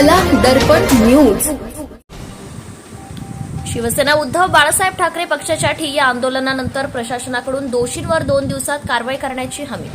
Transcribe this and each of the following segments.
कला दर्पण न्यूज शिवसेना उद्धव बाळासाहेब ठाकरे पक्षाच्या ठिय्या आंदोलनानंतर प्रशासनाकडून दोषींवर दोन दिवसात कारवाई करण्याची हमी.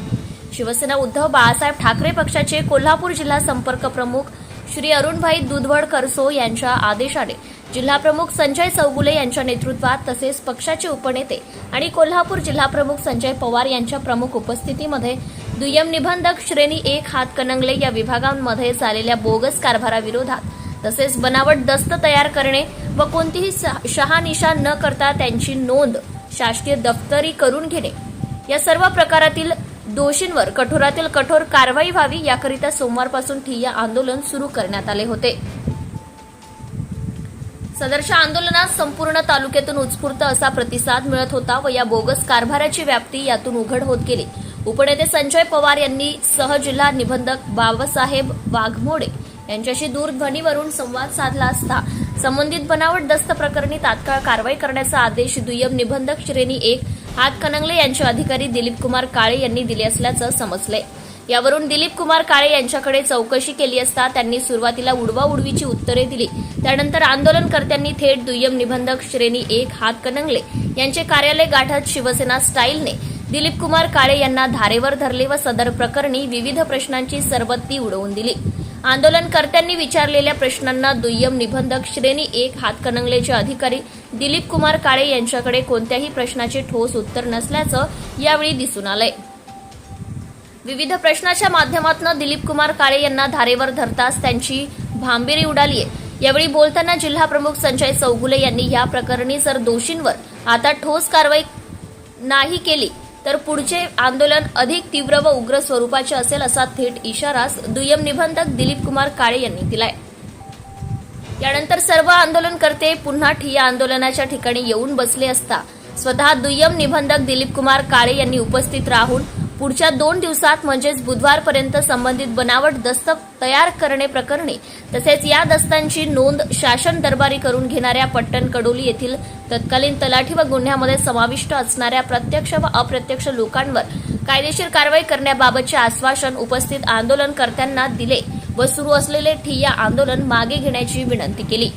शिवसेना उद्धव बाळासाहेब ठाकरे पक्षाचे कोल्हापूर जिल्हा संपर्क प्रमुख श्री अरुणभाई दुधवड करसो यांच्या आदेशाने जिल्हा प्रमुख संजय चौगुले यांच्या नेतृत्वात तसेच पक्षाचे उपनेते आणि कोल्हापूर जिल्हाप्रमुख संजय पवार यांच्या प्रमुख उपस्थितीमध्ये दुय्यम निबंधक श्रेणी एक हातकणंगले या विभागांमध्ये झालेल्या बोगस कारभाराविरोधात तसेच बनावट दस्त तयार करणे व कोणतीही शहानिशा न करता त्यांची नोंद शासकीय दफ्तरी करून घेणे. या सर्व प्रकारातील दोषींवर कठोरातील कठोर कारवाई व्हावी याकरिता सोमवारपासून ठिय्या आंदोलन सुरू करण्यात आले होते. सदरच्या आंदोलनात संपूर्ण तालुक्यातून उत्स्फूर्त असा प्रतिसाद मिळत होता व या बोगस कारभाराची व्याप्ती यातून उघड होत गेली. उपनेते संजय पवार यांनी सहजिल्हा निबंधक बाबासाहेब वाघमोडे यांच्याशी दूरध्वनीवरून संवाद साधला असता. संबंधित बनावट दस्त प्रकरणी तात्काळ कारवाई करण्याचा आदेश दुय्यम निबंधक श्रेणी एक हातकणंगले यांचे अधिकारी दिलीप कुमार काळे यांनी दिले असल्याचं समजले. यावरून दिलीप कुमार काळे यांच्याकडे चौकशी केली असता त्यांनी सुरुवातीला उडवाउडवीची उत्तरे दिली. त्यानंतर आंदोलनकर्त्यांनी थेट दुय्यम निबंधक श्रेणी एक हातकणंगले यांचे कार्यालय गाठत शिवसेना स्टाईलने दिलीप कुमार काळे यांना धारेवर धरले व सदर प्रकरणी विविध प्रश्नांची सरबत्ती उडवून दिली. आंदोलनकर्त्यांनी विचारलेल्या प्रश्नांना दुय्यम निबंधक श्रेणी एक हातकणंगलेचे अधिकारी दिलीप कुमार काळे यांच्याकडे कोणत्याही प्रश्नाचे ठोस उत्तर नसल्याचं यावेळी दिसून आलंय. विविध प्रश्नाच्या माध्यमातून दिलीप कुमार काळे यांना धारेवर धरताच त्यांची भांबिरी उडाली आहे यावेळी बोलताना जिल्हा प्रमुख संजय चौगुले यांनी या प्रकरणी जर दोषींवर आता ठोस कारवाई नाही केली तर पुढचे आंदोलन अधिक तीव्र व उग्र स्वरूपाचे असेल असा थेट इशारा दुय्यम निबंधक दिलीप कुमार काळे यांनी दिलाय. यानंतर सर्व आंदोलनकर्ते पुन्हा ठिया आंदोलनाच्या ठिकाणी येऊन बसले असता स्वतः दुय्यम निबंधक दिलीप कुमार काळे यांनी उपस्थित राहून पुढच्या दोन दिवसात म्हणजेच बुधवारपर्यंत संबंधित बनावट दस्त तयार करणे प्रकरणी तसेच या दस्तांची नोंद शासन दरबारी करून घेणाऱ्या पट्टण कडोली येथील तत्कालीन तलाठी व गुन्ह्यामध्ये समाविष्ट असणाऱ्या प्रत्यक्ष व अप्रत्यक्ष लोकांवर कायदेशीर कारवाई करण्याबाबतचे आश्वासन उपस्थित आंदोलनकर्त्यांना दिले व सुरू असलेले ठिय्या आंदोलन मागे घेण्याची विनंती केली.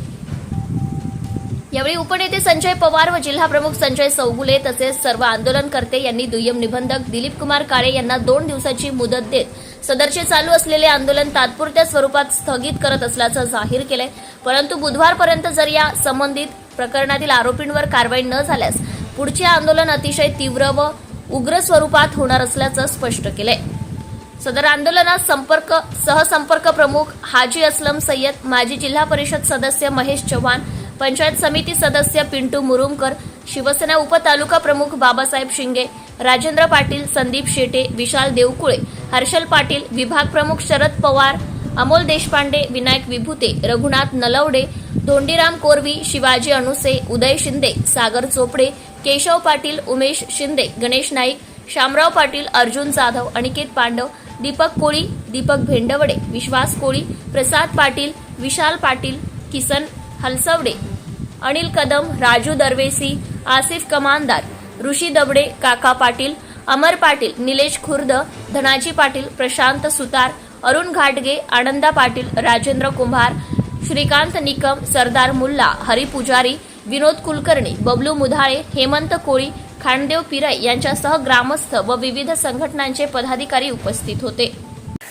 यावेळी उपनेते संजय पवार व जिल्हा प्रमुख संजय चौगुले तसेच सर्व आंदोलनकर्ते यांनी दुय्यम निबंधक दिलीप कुमार काळे यांना दोन दिवसाची मुदत देत सदरचे चालू असलेले आंदोलन तात्पुरत्या स्वरूपात स्थगित करत असल्याचं जाहीर केलंय. परंतु बुधवारपर्यंत जर या संबंधित प्रकरणातील आरोपींवर कारवाई न झाल्यास पुढचे आंदोलन अतिशय तीव्र व उग्र स्वरूपात होणार असल्याचं स्पष्ट केलंय. सदर आंदोलनात संपर्क सहसंपर्क प्रमुख हाजी असलम सय्यद माजी जिल्हा परिषद सदस्य महेश चव्हाण पंचायत समिती सदस्य पिंटू मुरुमकर शिवसेना उपतालुका प्रमुख बाबासाहेब शिंगे राजेंद्र पाटील संदीप शेटे विशाल देवकुळे हर्षल पाटील विभाग प्रमुख शरद पवार अमोल देशपांडे विनायक विभूते रघुनाथ नलवडे धोंडीराम कोरवी शिवाजी अणुसे उदय शिंदे सागर चोपडे केशव पाटील उमेश शिंदे गणेश नाईक शामराव पाटील अर्जुन जाधव अनिकेत पांडव दीपक कोळी दीपक भेंडवडे विश्वास कोळी प्रसाद पाटील विशाल पाटील किसन हलसवडे अनिल कदम राजू दरवेसी आसिफ कमानदार ऋषी दबडे काका पाटील अमर पाटील निलेश खुर्द धनाजी पाटील प्रशांत सुतार अरुण घाटगे आनंदा पाटील राजेंद्र कुंभार श्रीकांत निकम सरदार मुल्ला हरी पुजारी विनोद कुलकर्णी बबलू मुधाळे हेमंत कोळी खांडदेव पिराई यांच्यासह ग्रामस्थ व विविध संघटनांचे पदाधिकारी उपस्थित होते.